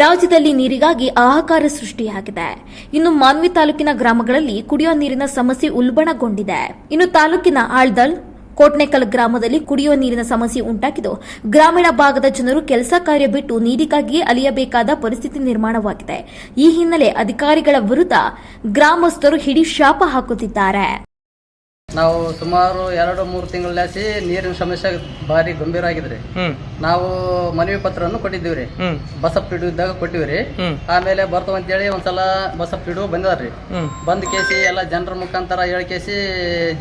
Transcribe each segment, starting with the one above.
ರಾಜ್ಯದಲ್ಲಿ ನೀರಿಗಾಗಿ ಆಹಾಕಾರ ಸೃಷ್ಟಿಯಾಗಿದೆ. ಇನ್ನು ಮಾನ್ವಿ ತಾಲೂಕಿನ ಗ್ರಾಮಗಳಲ್ಲಿ ಕುಡಿಯುವ ನೀರಿನ ಸಮಸ್ಯೆ ಉಲ್ಬಣಗೊಂಡಿದೆ. ಇನ್ನು ತಾಲೂಕಿನ ಆಳ್ದಲ್ ಕೋಟ್ನೆಕಲ್ ಗ್ರಾಮದಲ್ಲಿ ಕುಡಿಯುವ ನೀರಿನ ಸಮಸ್ಯೆ ಉಂಟಾಗಿದ್ದು, ಗ್ರಾಮೀಣ ಭಾಗದ ಜನರು ಕೆಲಸ ಕಾರ್ಯ ಬಿಟ್ಟು ನೀರಿಗಾಗಿ ಅಲಿಯಬೇಕಾದ ಪರಿಸ್ಥಿತಿ ನಿರ್ಮಾಣವಾಗಿದೆ. ಈ ಹಿನ್ನೆಲೆ ಅಧಿಕಾರಿಗಳ ವಿರುದ್ಧ ಗ್ರಾಮಸ್ಥರು ಹಿಡಿ ಶಾಪ ಹಾಕುತ್ತಿದ್ದಾರೆ. ನಾವು ಸುಮಾರು ಎರಡು ಮೂರು ತಿಂಗಳಾಸಿ ನೀರಿನ ಸಮಸ್ಯೆ ಭಾರಿ ಗಂಭೀರ ಆಗಿದ್ರಿ. ನಾವು ಮನವಿ ಪತ್ರವನ್ನು ಕೊಟ್ಟಿದ್ದೀವಿ ರೀ ಹ್ಮ್. ಬಸಪ್ ಪಿಡು ಇದ್ದಾಗ ಕೊಟ್ಟಿವ್ರಿ. ಆಮೇಲೆ ಬರ್ತಾವ ಅಂತೇಳಿ ಒಂದ್ಸಲ ಬಸಪ್ ಪಿಡು ಬಂದಿದಾರ್ರಿ. ಹ್ಮ್. ಬಂದ್ ಕೇಸಿ ಎಲ್ಲ ಜನರ ಮುಖಾಂತರ ಹೇಳಿ ಕೇಸಿ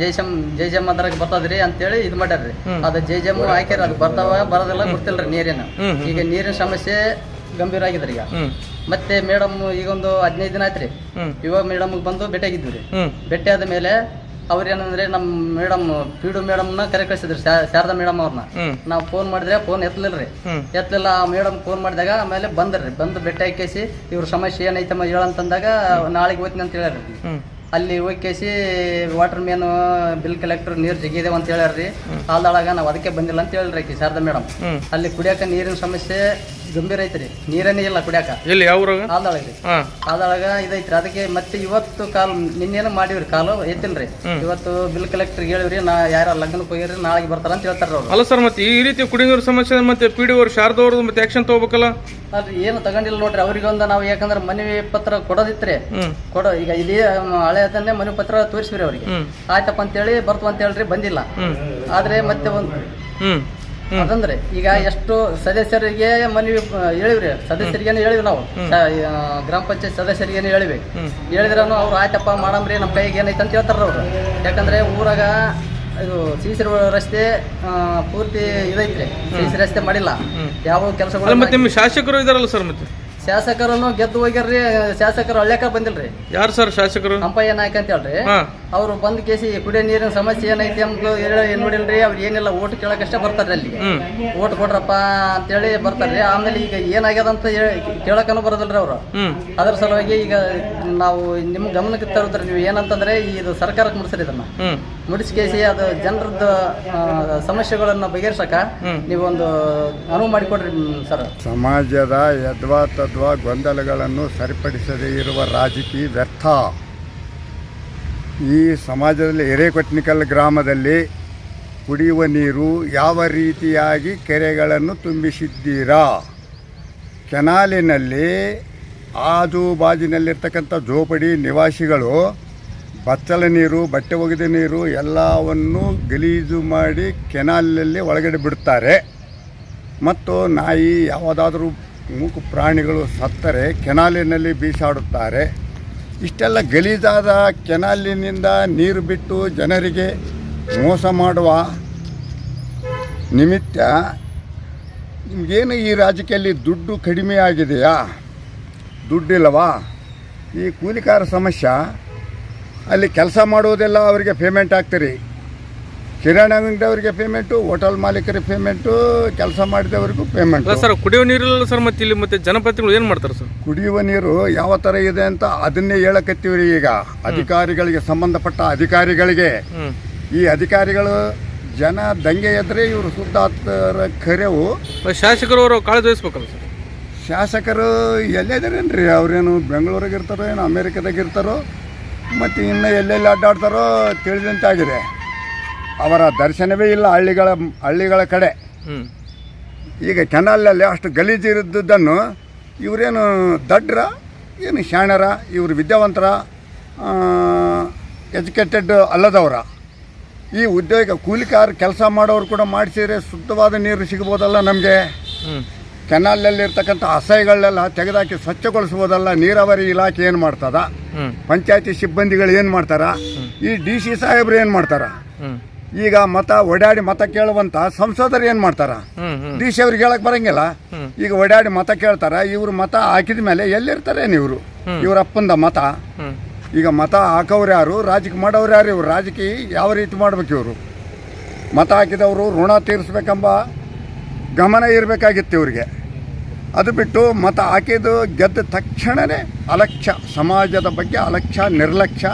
ಜೈಶಮ್ ಜೈಜಮ್ ಅದ್ರಾಗ ಬರ್ತದ್ರಿ ಅಂತೇಳಿ ಇದು ಮಾಡ್ಯಾರ್ರಿ. ಅದ ಜೈಜಮ್ ಹಾಕ್ಯಾರ ಅದು ಬರ್ತಾವ ಬರೋದಿಲ್ಲ ಗೊತ್ತಿಲ್ರಿ ನೀರಿನ. ಈಗ ನೀರಿನ ಸಮಸ್ಯೆ ಗಂಭೀರ ಆಗಿದ್ರಿ ಈಗ. ಮತ್ತೆ ಮೇಡಮ್ ಈಗ ಒಂದು ಹದಿನೈದು ದಿನ ಆಯ್ತ್ರಿ. ಇವಾಗ ಮೇಡಮ್ ಬಂದು ಭೇಟಿಯಾಗಿದ್ವಿ ರೀ ಹ್ಮ್. ಭೇಟಿ ಆದ ಮೇಲೆ ಅವ್ರೇನಂದ್ರೆ ನಮ್ಮ ಮೇಡಮ್ ಪಿಡು ಮೇಡಮ್ನ ಕರೆ ಕಳಿಸಿದ್ರು ಶಾರದಾ ಮೇಡಮ್ ಅವ್ರನ್ನ. ನಾವು ಫೋನ್ ಮಾಡಿದ್ರೆ ಫೋನ್ ಎತ್ತಲಿಲ್ಲ ರೀ ಎತ್ತಲಿಲ್ಲ ಆ ಮೇಡಮ್ ಫೋನ್ ಮಾಡಿದಾಗ ಆಮೇಲೆ ಬಂದ್ರಿ. ಬಂದು ಭೇಟಿ ಹಾಕೇಸಿ ಇವ್ರ ಸಮಸ್ಯೆ ಏನೈತಮ್ಮ ಹೇಳಂತಂದಾಗ ನಾಳೆಗೆ ಹೋಗ್ತೀನಿ ಅಂತ ಹೇಳ್ಯಾರ ಅಲ್ಲಿ ಅಲ್ಲಿ ಹೋಗ್ಕೇಸಿ ವಾಟರ್ ಮ್ಯಾನ್ ಬಿಲ್ ಕಲೆಕ್ಟರ್ ನೀರು ಜಿಗಿದೇವ ಅಂತ ಹೇಳ್ಯಾರ್ರಿ. ಆಲ್ದೊಳಗ ನಾವು ಅದಕ್ಕೆ ಬಂದಿಲ್ಲ ಅಂತ ಹೇಳ್ರಿ ಆಕಿ ಶಾರದಾ ಮೇಡಮ್. ಅಲ್ಲಿ ಕುಡಿಯಾಕ ನೀರಿನ ಸಮಸ್ಯೆ ಗಂಭೀರ ಐತ್ರಿ ನೀರನ್ನೇ ಇಲ್ಲ ಕುಡಿಯಾಕ. ಎಲ್ಲಿ ಯಾವ ಊರಾಗ? ರೀ ಹಾ. ಅದ್ರೊಳಗ ಇದೈತ್ರಿ ಅದಕ್ಕೆ ಮತ್ತೆ ಇವತ್ತು ಕಾಲ್ ನಿನ್ನೇನು ಮಾಡಿವ್ರಿ ಕಾಲು ಐತಿಲ್ರಿ. ಇವತ್ತು ಬಿಲ್ ಕಲೆಕ್ಟರ್ ಹೇಳಿವ್ರಿ ನಾ ಯಾರ ಲಗ್ನಕ್ಕೆ ಹೋಗಿರಿ ನಾಳೆಗೆ ಬರ್ತಾರ ಅಂತ ಹೇಳ್ತಾರ ಅವ್ರು. ಅಲ್ಲ ಸರ್ ಮತ್ತೆ ಈ ರೀತಿ ಕುಡಿಯೋರ ಸಮಸ್ಯೆ ಮತ್ತೆ ಪಿ ಡಿ ಅವ್ರು ಶಾರದವ್ರದ್ದು ಮತ್ತೆ ಆಕ್ಷನ್ ತಗೋಬೇಕಲ್ಲ? ಅಲ್ರಿ ಏನು ತಗೊಂಡಿಲ್ಲ ನೋಡ್ರಿ ಅವ್ರಿಗೊಂದು ನಾವು ಯಾಕಂದ್ರೆ ಮನವಿ ಪತ್ರ ಕೊಡೋದಿತ್ರಿ. ಕೊಡ ಈಗ ಇಲ್ಲಿ ಹಳೆ ಅದನ್ನೇ ಮನವಿ ಪತ್ರ ತೋರಿಸ್ಬಿರಿ ಅವ್ರಿಗೆ. ಆಯ್ತಪ್ಪ ಅಂತೇಳಿ ಬರ್ತು ಅಂತ ಹೇಳ್ರಿ ಬಂದಿಲ್ಲ. ಆದ್ರೆ ಮತ್ತೆ ಒಂದು ಹ್ಮ್. ಅದಂದ್ರೆ ಈಗ ಎಷ್ಟು ಸದಸ್ಯರಿಗೆ ಮನವಿ ಹೇಳಿವ್ರಿ. ಸದಸ್ಯರಿಗೇನು ಹೇಳಿವಿ ನಾವು. ಗ್ರಾಮ ಪಂಚಾಯತ್ ಸದಸ್ಯರಿಗೇನೆ ಹೇಳಿವಿ. ಹೇಳಿದ್ರನು ಹೇಳಿದ್ರೂ ಅವ್ರು ಆಯ್ತಪ್ಪ ಮಾಡಮ್ರಿ ನಮ್ಮ ಕೈಗೆ ಏನೈತೆ ಅಂತ ಹೇಳ್ತಾರ ಅವ್ರು. ಯಾಕಂದ್ರೆ ಊರಾಗ ಇದು ಸಿಸಿ ರಸ್ತೆ ಪೂರ್ತಿ ಇದೈತ್ರಿ. ಸಿಸಿ ರಸ್ತೆ ಮಾಡಿಲ್ಲ. ಯಾವ ಕೆಲಸಗಳು ಮತ್ತೆ ನಿಮ್ಮ ಶಾಸಕರು ಇದಾರಲ್ಲ ಸರ್ ಮತ್ತೆ? ಶಾಸಕರನ್ನು ಗೆದ್ದು ಹೋಗ್ಯಾರ್ರಿ ಶಾಸಕರು ಹಳ್ಳ್ಯಾಕ ಬಂದಿಲ್ರಿ. ಯಾರು ಸರ್ ಶಾಸಕರು? ಅಂಪಯ್ಯ ನಾಯ್ಕ ಅಂತ ಹೇಳ್ರಿ. ಹಾ. ಅವ್ರು ಬಂದ್ ಕೇಸಿ ಕುಡಿಯೋ ನೀರಿನ ಸಮಸ್ಯೆ ಏನೈತಿ ಅಂತ ಹೇಳಿ ನೋಡಿಲ್ರಿ ಅವ್ರು ಏನಿಲ್ಲ ಓಟ್ ಕೇಳಕಷ್ಟೇ ಬರ್ತಾರ್ರಿ ಅಲ್ಲಿ. ಹ್ಮ್. ಓಟ್ ಕೊಡ್ರಪ್ಪ ಅಂತೇಳಿ ಬರ್ತಾರ್ರಿ. ಆಮೇಲೆ ಈಗ ಏನಾಗ್ಯದ ಅಂತ ಹೇಳಿ ಕೇಳಕನು ಬರೋದಿಲ್ರಿ ಅವರು. ಹ್ಮ್. ಅದ್ರ ಸಲುವಾಗಿ ಈಗ ನಾವು ನಿಮ್ಮ ಗಮನಕ್ಕೆ ತರೋದ್ರಿ ನೀವು ಏನಂತಂದ್ರೆ ಇದು ಸರ್ಕಾರಕ್ಕೆ ಮುಡಿಸ್ರಿ ಇದನ್ನ. ಹ್ಮ್. ಮುಡಿಸ್ಕೇಸಿ ಅದು ಜನರದ್ದು ಸಮಸ್ಯೆಗಳನ್ನ ಬಗೆಹರಿಸಕ. ನೀವೊಂದು ಅನುವು ಮಾಡಿಕೊಡ್ರಿ ಸರ್. ಸಮಾಜದ ಯದ್ವಾ ತದ್ವಾ ಗೊಂದಲಗಳನ್ನು ಸರಿಪಡಿಸದೇ ಇರುವ ರಾಜಕೀಯ ವ್ಯರ್ಥ. ಈ ಸಮಾಜದಲ್ಲಿ ಹಿರೇಕೊಟ್ನಿಕಲ್ ಗ್ರಾಮದಲ್ಲಿ ಕುಡಿಯುವ ನೀರು ಯಾವ ರೀತಿಯಾಗಿ ಕೆರೆಗಳನ್ನು ತುಂಬಿಸಿದ್ದೀರಾ? ಕೆನಾಲಿನಲ್ಲಿ ಆಜು ಬಾಜಿನಲ್ಲಿರ್ತಕ್ಕಂಥ ಜೋಪಡಿ ನಿವಾಸಿಗಳು ಬಚ್ಚಲ ನೀರು, ಬಟ್ಟೆ ಒಗೆದ ನೀರು ಎಲ್ಲವನ್ನು ಗಲೀಜು ಮಾಡಿ ಕೆನಾಲಲ್ಲಿ ಒಳಗಡೆ ಬಿಡುತ್ತಾರೆ. ಮತ್ತು ನಾಯಿ ಯಾವುದಾದ್ರೂ ಮೂಕು ಪ್ರಾಣಿಗಳು ಸತ್ತರೆ, ಕೆನಾಲಿನಲ್ಲಿ ಬೀಸಾಡುತ್ತಾರೆ. ಇಷ್ಟೆಲ್ಲ ಗಲೀಜಾದ ಕೆನಾಲಿನಿಂದ ನೀರು ಬಿಟ್ಟು ಜನರಿಗೆ ಮೋಸ ಮಾಡುವ ನಿಮಿತ್ತ ನಿಮಗೇನು ಈ ರಾಜಕೀಯಲ್ಲಿ ದುಡ್ಡು ಕಡಿಮೆ ಆಗಿದೆಯಾ? ದುಡ್ಡಿಲ್ಲವಾ? ಈ ಕೂಲಿಕಾರ ಸಮಸ್ಯೆ, ಅಲ್ಲಿ ಕೆಲಸ ಮಾಡುವುದೆಲ್ಲ ಅವರಿಗೆ ಪೇಮೆಂಟ್ ಆಗ್ತೀರಿ ಕಿರಾಣಿ ಅಂಗಡಿಯವರಿಗೆ ಪೇಮೆಂಟು ಹೋಟೆಲ್ ಮಾಲೀಕರಿಗೆ ಪೇಮೆಂಟು ಕೆಲಸ ಮಾಡಿದವರಿಗೂ ಪೇಮೆಂಟ್ ಅಲ್ಲ ಸರ್ ಕುಡಿಯುವ ನೀರಿಲ್ಲ ಸರ್ ಮತ್ತೆ ಇಲ್ಲಿ ಮತ್ತೆ ಜನಪ್ರತಿನಿಧಿಗಳು ಏನು ಮಾಡ್ತಾರೆ ಸರ್? ಕುಡಿಯುವ ನೀರು ಯಾವ ಥರ ಇದೆ ಅಂತ ಅದನ್ನೇ ಹೇಳಕತ್ತೀವ್ರಿ ಈಗ. ಅಧಿಕಾರಿಗಳಿಗೆ ಸಂಬಂಧಪಟ್ಟ ಅಧಿಕಾರಿಗಳಿಗೆ. ಈ ಅಧಿಕಾರಿಗಳು ಜನ ದಂಗೆ ಎದ್ರೆ ಇವರು ಸುದ್ದಾತರ ಕರೆವು. ಶಾಸಕರು ಅವರು ಕಾಳಜಿ ವಹಿಸ್ಬೇಕಲ್ಲ ಸರ್? ಶಾಸಕರು ಎಲ್ಲಿದ್ದಾರೇನ್ರಿ ಅವ್ರೇನು ಬೆಂಗಳೂರಿಗೆ ಇರ್ತಾರೋ ಏನು ಅಮೇರಿಕದಾಗ ಇರ್ತಾರೋ ಮತ್ತು ಇನ್ನು ಎಲ್ಲೆಲ್ಲಿ ಅಡ್ಡಾಡ್ತಾರೋ ತಿಳಿದಂತಾಗಿದೆ. ಅವರ ದರ್ಶನವೇ ಇಲ್ಲ ಹಳ್ಳಿಗಳ ಹಳ್ಳಿಗಳ ಕಡೆ. ಈಗ ಕೆನಾಲಲ್ಲಿ ಅಷ್ಟು ಗಲೀಜು ಇದ್ದದ್ದನ್ನು ಇವರೇನು ದಡ್ರ ಏನು ಶಾಣರ ಇವರು ವಿದ್ಯಾವಂತರ ಎಜುಕೇಟೆಡ್ ಅಲ್ಲದವರ. ಈ ಉದ್ಯೋಗ ಕೂಲಿಕಾರ ಕೆಲಸ ಮಾಡೋರು ಕೂಡ ಮಾಡಿಸಿದ್ರೆ ಶುದ್ಧವಾದ ನೀರು ಸಿಗ್ಬೋದಲ್ಲ ನಮಗೆ? ಕೆನಾಲಲ್ಲಿರ್ತಕ್ಕಂಥ ಅಸಹ್ಯಗಳನ್ನೆಲ್ಲ ತೆಗೆದಾಕಿ ಸ್ವಚ್ಛಗೊಳಿಸ್ಬೋದಲ್ಲ ನೀರಾವರಿ ಇಲಾಖೆ ಏನು ಮಾಡ್ತದ? ಪಂಚಾಯತಿ ಸಿಬ್ಬಂದಿಗಳು ಏನು ಮಾಡ್ತಾರ? ಈ ಡಿ ಸಿ ಸಾಹೇಬ್ರು ಏನು ಮಾಡ್ತಾರ? ಈಗ ಮತ ಓಡಾಡಿ ಮತ ಕೇಳುವಂತ ಸಂಸದರು ಏನು ಮಾಡ್ತಾರ? ಡಿ ಸಿ ಅವ್ರಿಗೆ ಹೇಳಕ್ ಬರಂಗಿಲ್ಲ. ಈಗ ಓಡಾಡಿ ಮತ ಕೇಳ್ತಾರ ಇವ್ರು ಮತ ಹಾಕಿದ ಮೇಲೆ ಎಲ್ಲಿರ್ತಾರೇನು ಇವರು? ಇವ್ರ ಅಪ್ಪಂದ ಮತ. ಈಗ ಮತ ಹಾಕೋರು ಯಾರು? ರಾಜಕೀಯ ಮಾಡೋರು ಯಾರು ಇವ್ರು? ರಾಜಕೀಯ ಯಾವ ರೀತಿ ಮಾಡ್ಬೇಕು ಇವರು? ಮತ ಹಾಕಿದವರು ಋಣ ತೀರಿಸ್ಬೇಕೆಂಬ ಗಮನ ಇರಬೇಕಾಗಿತ್ತು ಇವ್ರಿಗೆ. ಅದು ಬಿಟ್ಟು ಮತ ಹಾಕಿದ್ದು ಗೆದ್ದ ತಕ್ಷಣವೇ ಅಲಕ್ಷ್ಯ ಸಮಾಜದ ಬಗ್ಗೆ ಅಲಕ್ಷ್ಯ ನಿರ್ಲಕ್ಷ್ಯ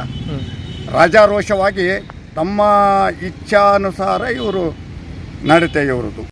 ರಾಜಾರೋಷವಾಗಿ ತಮ್ಮ ಇಚ್ಛಾನುಸಾರ ಇವರು ನಡತೆ ಇವ್ರದ್ದು